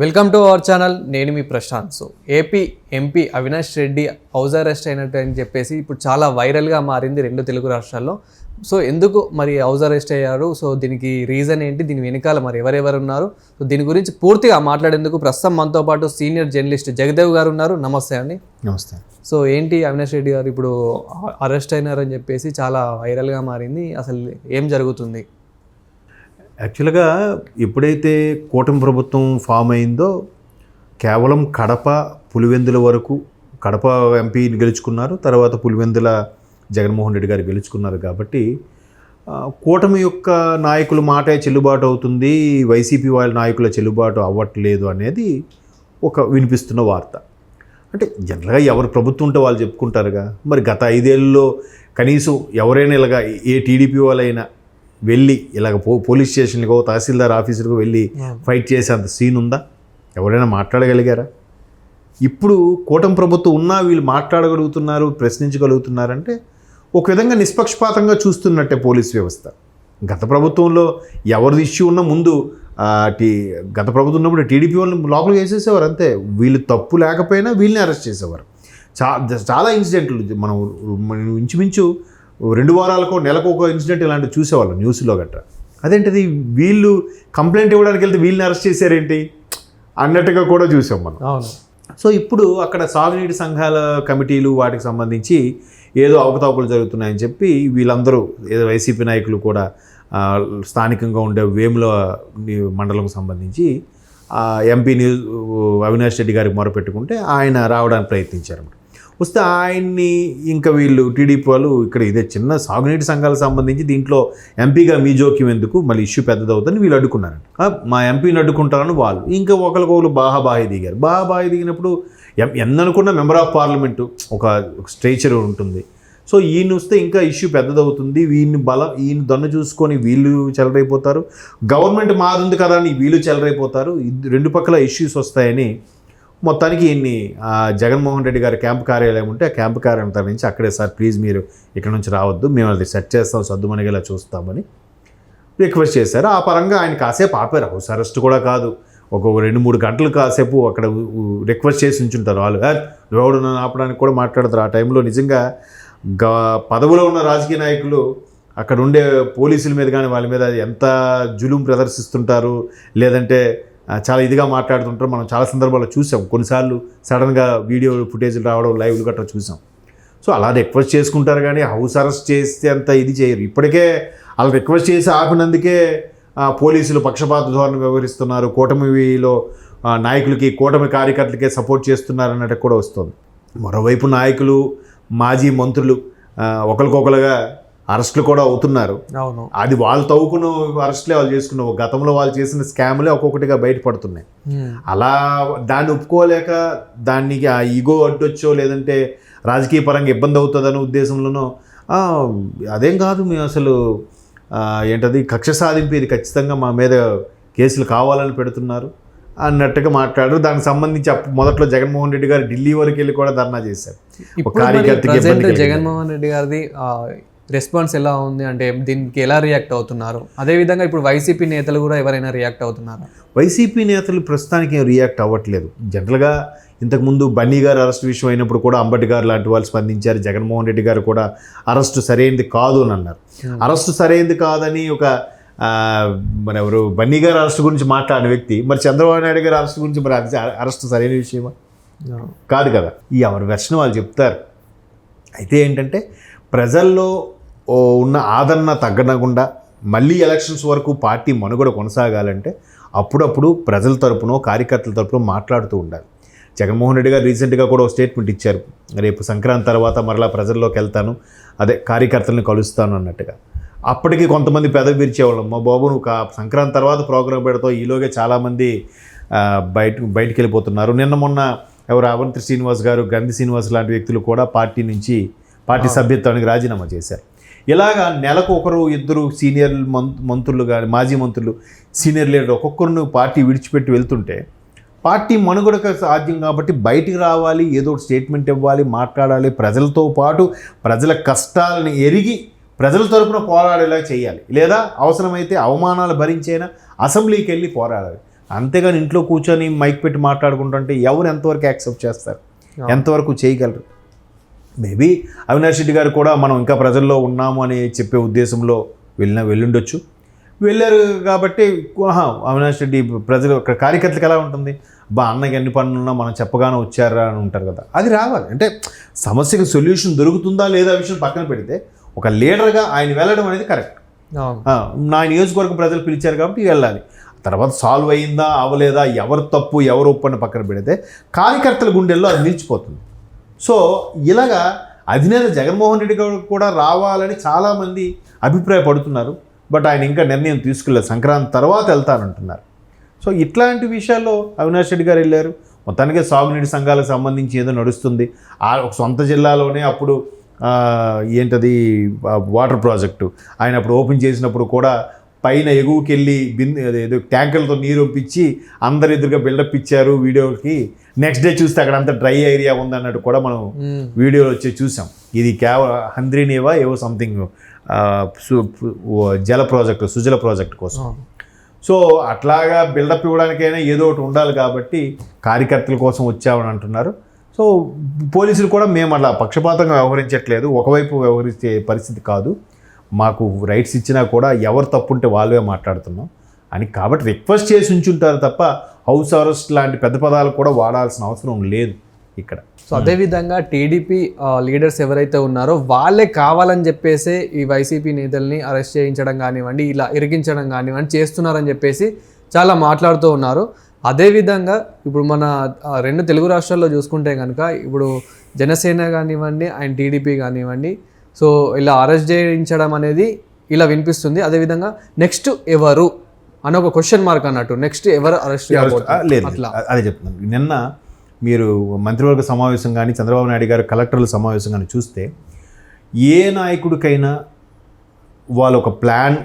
Welcome to our channel నేను మీ Prashant. So AP MP Avinash Reddy house arrest అయినట్టు అని చెప్పేసి ఇప్పుడు చాలా వైరల్గా మారింది రెండు తెలుగు రాష్ట్రాల్లో. సో ఎందుకు మరి హౌస్ అరెస్ట్ అయ్యారు? సో దీనికి రీజన్ ఏంటి? దీని వెనకాల మరి ఎవరెవరు ఉన్నారు? సో దీని గురించి పూర్తిగా మాట్లాడేందుకు ప్రస్తుతం మనతో పాటు సీనియర్ జర్నలిస్ట్ జగదేవ్ గారు ఉన్నారు. నమస్తే అండి. నమస్తే. సో ఏంటి అవినాష్ రెడ్డి గారు ఇప్పుడు అరెస్ట్ అయినారని చెప్పేసి చాలా వైరల్గా మారింది. అసలు ఏం జరుగుతుంది? యాక్చువల్గా ఎప్పుడైతే కూటమి ప్రభుత్వం ఫామ్ అయిందో కేవలం కడప పులివెందుల వరకు కడప ఎంపీని గెలుచుకున్నారు తర్వాత పులివెందుల జగన్మోహన్ రెడ్డి గారు గెలుచుకున్నారు కాబట్టి కూటమి యొక్క నాయకుల మాటే చెల్లుబాటు అవుతుంది వైసీపీ వాళ్ళ నాయకుల చెల్లుబాటు అవ్వట్లేదు అనేది ఒక వినిపిస్తున్న వార్త. అంటే జనరల్గా ఎవరు ప్రభుత్వం ఉంటే వాళ్ళు చెప్పుకుంటారుగా. మరి గత ఐదేళ్ళలో కనీసం ఎవరైనా ఇలాగా ఏ టీడీపీ వాళ్ళైనా వెళ్ళి ఇలాగ పో పోలీస్ స్టేషన్కో తహసీల్దార్ ఆఫీసర్కో వెళ్ళి ఫైట్ చేసేంత సీన్ ఉందా? ఎవరైనా మాట్లాడగలిగారా? ఇప్పుడు కూటమి ప్రభుత్వం ఉన్నా వీళ్ళు మాట్లాడగలుగుతున్నారు ప్రశ్నించగలుగుతున్నారంటే ఒక విధంగా నిష్పక్షపాతంగా చూస్తున్నట్టే పోలీస్ వ్యవస్థ. గత ప్రభుత్వంలో ఎవరిది ఇష్యూ ఉన్నా ముందు టీ గత ప్రభుత్వం ఉన్నప్పుడు టీడీపీ వాళ్ళని లోపలికి వేసేసేవారు అంతే. వీళ్ళు తప్పు లేకపోయినా వీళ్ళని అరెస్ట్ చేసేవారు. చా చాలా ఇన్సిడెంట్లు మనం మనం ఇంచుమించు రెండు వారాలకు నెలకు ఒక ఇన్సిడెంట్ ఇలాంటివి చూసేవాళ్ళం న్యూస్లో గట్రా. అదేంటిది? వీళ్ళు కంప్లైంట్ ఇవ్వడానికి వెళ్తే వీళ్ళని అరెస్ట్ చేశారేంటి? అన్నట్టుగా కూడా చూసాం మనం. అవును. సో ఇప్పుడు అక్కడ సాగునీటి సంఘాల కమిటీలు వాటికి సంబంధించి ఏదో అవకతవకలు జరుగుతున్నాయని చెప్పి వీళ్ళందరూ ఏదో వైసీపీ నాయకులు కూడా స్థానికంగా ఉండే వేముల ని- మండలం సంబంధించి ఎంపీ అవినాష్ రెడ్డి గారికి మొరపెట్టుకుంటే ఆయన రావడానికి ప్రయత్నించారు వస్తే ఆయన్ని ఇంకా వీళ్ళు టీడీపీ వాళ్ళు ఇక్కడ ఇదే చిన్న సాగునీటి సంఘాలకు సంబంధించి దీంట్లో ఎంపీగా మీ జోక్యం ఎందుకు? మళ్ళీ ఇష్యూ పెద్దదవుతుందని వీళ్ళు అడ్డుకున్నారు. మా ఎంపీని అడ్డుకుంటారని వాళ్ళు. ఇంకా ఒకరికొకరు బాహాబాహి దిగారు. బాహాబాహి దిగినప్పుడు ఎం- ఎన్ననుకున్న మెంబర్ ఆఫ్ పార్లమెంటు ఒక స్ట్రేచర్ ఉంటుంది. సో ఈయన వస్తే ఇంకా ఇష్యూ పెద్దదవుతుంది. వీళ్ళని బలం ఈయన దన్ను చూసుకొని వీళ్ళు చెలరైపోతారు గవర్నమెంట్ మారుంది కదా అని వీళ్ళు చెలరైపోతారు రెండు పక్కల ఇష్యూస్ వస్తాయని మొత్తానికి ఈయన్ని జగన్మోహన్ రెడ్డి గారి క్యాంప్ కార్యాలయం ఉంటే ఆ క్యాంప్ కార్యాలయం తరలించి అక్కడే సార్ ప్లీజ్ మీరు ఇక్కడ నుంచి రావద్దు మేము అది సెట్ చేస్తాం సర్దుమణిగేలా చూస్తామని రిక్వెస్ట్ చేశారు. ఆ పరంగా ఆయన కాసేపు ఆపారు హౌస్ అరెస్ట్ కూడా కాదు. ఒక రెండు మూడు గంటలు కాసేపు అక్కడ రిక్వెస్ట్ చేసి ఉంచుంటారు వాళ్ళు. రోడ్డును నన్ను ఆపడానికి కూడా మాట్లాడతారు. ఆ టైంలో నిజంగా గ పదవిలో ఉన్న రాజకీయ నాయకులు అక్కడ ఉండే పోలీసుల మీద కానీ వాళ్ళ మీద ఎంత జులుం ప్రదర్శిస్తుంటారు? లేదంటే చాలా ఇదిగా మాట్లాడుతుంటారు. మనం చాలా సందర్భాల్లో చూసాం. కొన్నిసార్లు సడన్గా వీడియో ఫుటేజ్లు రావడం లైవ్లు గట్రా చూసాం. సో అలా రిక్వెస్ట్ చేసుకుంటారు కానీ హౌస్ అరెస్ట్ చేస్తే అంత ఇది చేయరు. ఇప్పటికే అలా రిక్వెస్ట్ చేసి ఆపినందుకే పోలీసులు పక్షపాత ధోరణి వ్యవహరిస్తున్నారు. కూటమిలో నాయకులకి కూటమి కార్యకర్తలకే సపోర్ట్ చేస్తున్నారు అన్నట్టు కూడా వస్తుంది. మరోవైపు నాయకులు మాజీ మంత్రులు ఒకరికొకరుగా అరెస్టులు కూడా అవుతున్నారు. అవును. అది వాళ్ళు తవ్వుకున్న అరెస్టులే వాళ్ళు చేసుకున్న గతంలో వాళ్ళు చేసిన స్కామ్లే ఒక్కొక్కటిగా బయటపడుతున్నాయి. అలా దాన్ని ఒప్పుకోలేక దానికి ఆ ఈగో అడ్డొచ్చో లేదంటే రాజకీయ పరంగా ఇబ్బంది అవుతుందనే ఉద్దేశంలోనో "ఆ, అదేం కాదు మేము అసలు ఏంటది కక్ష సాధింపు ఇది ఖచ్చితంగా మా మీద కేసులు కావాలని పెడుతున్నారు అన్నట్టుగా మాట్లాడారు. దానికి సంబంధించి మొదట్లో జగన్మోహన్ రెడ్డి గారు ఢిల్లీ వరకు వెళ్ళి కూడా ధర్నా చేశారు. జగన్మోహన్ రెడ్డి గారిది రెస్పాన్స్ ఎలా ఉంది అంటే దీనికి ఎలా రియాక్ట్ అవుతున్నారు? అదే విధంగా ఇప్పుడు వైసీపీ నేతలు కూడా ఎవరైనా రియాక్ట్ అవుతున్నారు? వైసీపీ నేతలు ప్రస్తుతానికి ఏం రియాక్ట్ అవ్వట్లేదు. జనరల్గా ఇంతకుముందు బన్నీ గారు అరెస్ట్ విషయం అయినప్పుడు కూడా అంబటి గారు లాంటి వాళ్ళు స్పందించారు. జగన్మోహన్ రెడ్డి గారు కూడా అరెస్టు సరైనది కాదు అని అన్నారు. అరెస్టు సరైనది కాదని ఒక మన ఎవరు బన్నీ గారు అరెస్ట్ గురించి మాట్లాడిన వ్యక్తి. మరి చంద్రబాబు నాయుడు గారి అరెస్ట్ గురించి మరి అరెస్ట్ సరైన విషయమా? కాదు కదా. ఈ ఎవరి వెర్షన్ వాళ్ళు చెప్తారు. అయితే ఏంటంటే ప్రజల్లో ఓ ఉన్న ఆదరణ తగ్గనకుండా మళ్ళీ ఎలక్షన్స్ వరకు పార్టీ మనుగడ కొనసాగాలంటే అప్పుడప్పుడు ప్రజల తరపునో కార్యకర్తల తరపునో మాట్లాడుతూ ఉండాలి. జగన్మోహన్ రెడ్డి గారు రీసెంట్గా కూడా ఒక స్టేట్మెంట్ ఇచ్చారు. రేపు సంక్రాంతి తర్వాత మరలా ప్రజల్లోకి వెళ్తాను అదే కార్యకర్తలను కలుస్తాను అన్నట్టుగా. అప్పటికి కొంతమంది పెదవి విరిచేవాళ్ళం. మా బాబు నువ్వు కా- సంక్రాంతి తర్వాత ప్రోగ్రాం పెడతావు ఈలోగే చాలామంది బయట బయటికి వెళ్ళిపోతున్నారు నిన్న మొన్న ఎవరు అవంతి శ్రీనివాస్ గారు గంధి శ్రీనివాస్ లాంటి వ్యక్తులు కూడా పార్టీ నుంచి పార్టీ సభ్యత్వానికి రాజీనామా చేశారు. ఇలాగా నెలకు ఒకరు ఇద్దరు సీనియర్ మంత్రులు కానీ మాజీ మంత్రులు సీనియర్ లీడర్ ఒక్కొక్కరిని పార్టీ విడిచిపెట్టి వెళ్తుంటే పార్టీ మనుగడకు సాధ్యం కాబట్టి బయటికి రావాలి ఏదో స్టేట్మెంట్ ఇవ్వాలి మాట్లాడాలి ప్రజలతో పాటు ప్రజల కష్టాలను ఎరిగి ప్రజల తరపున పోరాడేలా చేయాలి. లేదా అవసరమైతే అవమానాలు భరించైనా అసెంబ్లీకి వెళ్ళి పోరాడాలి. అంతేగాని ఇంట్లో కూర్చొని మైక్ పెట్టి మాట్లాడుకుంటుంటే ఎవరు ఎంతవరకు యాక్సెప్ట్ చేస్తారు? ఎంతవరకు చేయగలరు? మేబీ అవినాష్ రెడ్డి గారు కూడా మనం ఇంకా ప్రజల్లో ఉన్నాము అని చెప్పే ఉద్దేశంలో వెళ్ళిన వెళ్ళుండొచ్చు. వెళ్ళారు కాబట్టి అవినాష్ రెడ్డి ప్రజలు ఇక్కడ కార్యకర్తలకు ఎలా ఉంటుంది? బా అన్నకి ఎన్ని పనులు ఉన్నా మనం చెప్పగానే వచ్చారా అని ఉంటారు కదా. అది రావాలి. అంటే సమస్యకి సొల్యూషన్ దొరుకుతుందా లేదా విషయం పక్కన పెడితే ఒక లీడర్గా ఆయన వెళ్ళడం అనేది కరెక్ట్. నా నియోజకవర్గం ప్రజలు పిలిచారు కాబట్టి వెళ్ళాలి. తర్వాత సాల్వ్ అయిందా అవ్వలేదా ఎవరు తప్పు ఎవరు ఒప్పు అని పక్కన పెడితే కార్యకర్తల గుండెల్లో అది నిలిచిపోతుంది. సో ఇలాగా అధినేత జగన్మోహన్ రెడ్డి గారు కూడా రావాలని చాలామంది అభిప్రాయపడుతున్నారు. బట్ ఆయన ఇంకా నిర్ణయం తీసుకెళ్ళారు సంక్రాంతి తర్వాత వెళ్తానంటున్నారు. సో ఇట్లాంటి విషయాల్లో అవినాష్ రెడ్డి గారు వెళ్ళారు. మొత్తానికి సాగునీటి సంఘాలకు సంబంధించి ఏదో నడుస్తుంది. ఆ ఒక సొంత జిల్లాలోనే అప్పుడు ఏంటది వాటర్ ప్రాజెక్టు. ఆయన అప్పుడు ఓపెన్ చేసినప్పుడు కూడా పైన ఎగువకెళ్ళి బిందె బిన్ ఏదో ట్యాంకర్లతో నీరు పంపించి అందరి ఎదురుగా బిల్డప్ ఇచ్చారు వీడియోకి. నెక్స్ట్ డే చూస్తే అక్కడ అంతా డ్రై ఏరియా ఉందన్నట్టు కూడా మనం మ్మ్. వీడియోలో వచ్చి చూసాం. ఇది కేవలం హంద్రీనేవా ఏవో సంథింగ్ జల ప్రాజెక్టు సుజల ప్రాజెక్ట్ కోసం. సో అట్లాగా బిల్డప్ ఇవ్వడానికైనా ఏదో ఒకటి ఉండాలి కాబట్టి కార్యకర్తల కోసం వచ్చామని అంటున్నారు. సో పోలీసులు కూడా మేము అలా పక్షపాతంగా వ్యవహరించట్లేదు. ఒకవైపు వ్యవహరించే పరిస్థితి కాదు. మాకు రైట్స్ ఇచ్చినా కూడా ఎవరు తప్పుంటే వాళ్ళే మాట్లాడుతున్నాం. అని కాబట్టి రిక్వెస్ట్ చేసి ఉంచుంటారు తప్ప హౌస్ అరెస్ట్ లాంటి పెద్ద పదాలు కూడా వాడాల్సిన అవసరం లేదు ఇక్కడ. సో అదేవిధంగా టీడీపీ లీడర్స్ ఎవరైతే ఉన్నారో వాళ్ళే కావాలని చెప్పేసి ఈ వైసీపీ నేతల్ని అరెస్ట్ చేయించడం కానివ్వండి ఇలా ఇరికించడం కానివ్వండి చేస్తున్నారని చెప్పేసి చాలా మాట్లాడుతూ ఉన్నారు. అదేవిధంగా ఇప్పుడు మన రెండు తెలుగు రాష్ట్రాల్లో చూసుకుంటే కనుక ఇప్పుడు జనసేన కానివ్వండి అండ్ టీడీపీ కానివ్వండి సో ఇలా అరెస్ట్ చేయించడం అనేది ఇలా వినిపిస్తుంది. అదేవిధంగా నెక్స్ట్ ఎవరు? అని ఒక క్వశ్చన్ మార్క్ అన్నట్టు. నెక్స్ట్ ఎవరు అరెస్ట్ లేదు. అదే చెప్తున్నాను. నిన్న మీరు మంత్రివర్గ సమావేశం కానీ చంద్రబాబు నాయుడు గారు కలెక్టర్ల సమావేశం కానీ చూస్తే ఏ నాయకుడికైనా వాళ్ళు ఒక ప్లాన్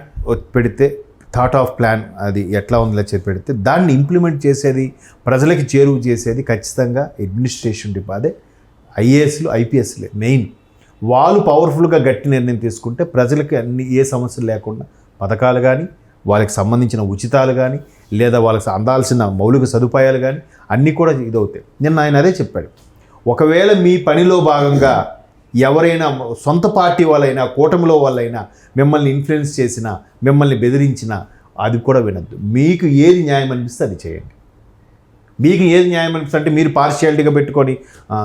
పెడితే థాట్ ఆఫ్ ప్లాన్ అది ఎట్లా ఉందో చెప్పి పెడితే దాన్ని ఇంప్లిమెంట్ చేసేది ప్రజలకి చేరువ చేసేది ఖచ్చితంగా అడ్మినిస్ట్రేషన్ అదే ఐఏఎస్లు ఐపీఎస్లే మెయిన్ వాళ్ళు పవర్ఫుల్గా గట్టి నిర్ణయం తీసుకుంటే ప్రజలకి అన్ని ఏ సమస్యలు లేకుండా పథకాలు కానీ వాళ్ళకి సంబంధించిన ఉచితాలు కానీ లేదా వాళ్ళకి అందాల్సిన మౌలిక సదుపాయాలు కానీ అన్నీ కూడా ఇదవుతాయి. నిన్న ఆయన అదే చెప్పాడు. ఒకవేళ మీ పనిలో భాగంగా ఎవరైనా సొంత పార్టీ వాళ్ళైనా కూటమిలో వాళ్ళైనా మిమ్మల్ని ఇన్ఫ్లుయెన్స్ చేసినా మిమ్మల్ని బెదిరించినా అది కూడా వినద్దు. మీకు ఏది న్యాయం అనిపిస్తే అది చేయండి. మీకు ఏది న్యాయం అనిపిస్తుంది అంటే మీరు పార్షియాలిటీగా పెట్టుకొని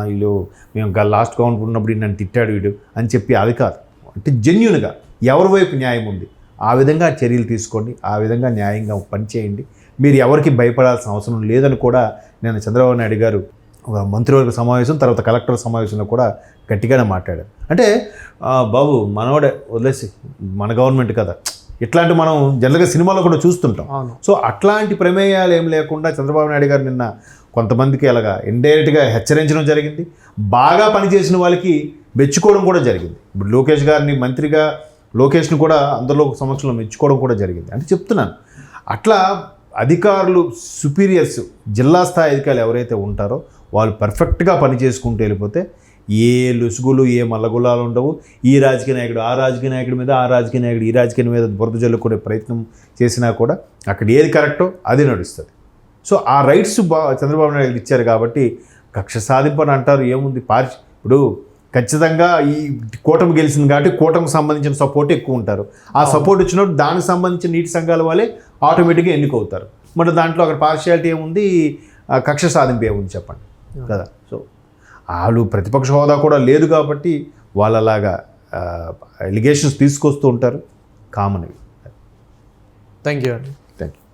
వీళ్ళు మేము లాస్ట్ కౌంట్ ఉన్నప్పుడు నన్ను తిట్టాడు వీడు అని చెప్పి అది కాదు. అంటే జెన్యున్గా ఎవరి వైపు న్యాయం ఉంది? ఆ విధంగా చర్యలు తీసుకోండి ఆ విధంగా న్యాయంగా పనిచేయండి మీరు ఎవరికి భయపడాల్సిన అవసరం లేదని కూడా నేను చంద్రబాబు నాయుడు గారు ఒక మంత్రివర్గ సమావేశం తర్వాత కలెక్టర్ సమావేశంలో కూడా గట్టిగానే మాట్లాడారు. అంటే "ఆ, బాబు మనవాడే వదిలేసి మన గవర్నమెంట్ కదా. ఇట్లాంటి మనం జనరల్గా సినిమాలో కూడా చూస్తుంటాం. సో అట్లాంటి ప్రమేయాలు ఏం లేకుండా చంద్రబాబు నాయుడు గారు నిన్న కొంతమందికి అలాగా ఇండైరెక్ట్గా హెచ్చరించడం జరిగింది. బాగా పనిచేసిన వాళ్ళకి మెచ్చుకోవడం కూడా జరిగింది. ఇప్పుడు లోకేష్ గారిని మంత్రిగా లోకేష్ని కూడా అందరిలో సమక్షంలో మెచ్చుకోవడం కూడా జరిగింది. అంటే చెప్తున్నాను. అట్లా అధికారులు సుపీరియర్స్ జిల్లా స్థాయి అధికారులు ఎవరైతే ఉంటారో వాళ్ళు పర్ఫెక్ట్గా పని చేసుకుంటూ వెళ్ళిపోతే ఏ లుసుగులు ఏ మల్లగులాలు ఉండవు. ఈ రాజకీయ నాయకుడు ఆ రాజకీయ నాయకుడి మీద ఆ రాజకీయ నాయకుడు ఈ రాజకీయ మీద బురద జల్లుకునే ప్రయత్నం చేసినా కూడా అక్కడ ఏది కరెక్టో అది నడుస్తుంది. సో ఆ రైట్స్ బా చంద్రబాబు నాయుడు ఇచ్చారు కాబట్టి కక్ష సాధింపని అంటారు ఏముంది పార్టీ ఇప్పుడు ఖచ్చితంగా ఈ కూటమి గెలిచింది కాబట్టి కూటమికి సంబంధించిన సపోర్ట్ ఎక్కువ ఉంటారు. ఆ సపోర్ట్ వచ్చినప్పుడు దానికి సంబంధించిన నీటి సంఘాల వాళ్ళే ఆటోమేటిక్గా ఎన్నుకవుతారు. మరి దాంట్లో అక్కడ పార్షియాలిటీ ఏముంది? కక్ష సాధింపు ఏముంది చెప్పండి. కదా? సో వాళ్ళు ప్రతిపక్ష హోదా కూడా లేదు కాబట్టి వాళ్ళలాగా ఎలిగేషన్స్ తీసుకొస్తూ ఉంటారు. కామన్ థ్యాంక్ యూ అండి.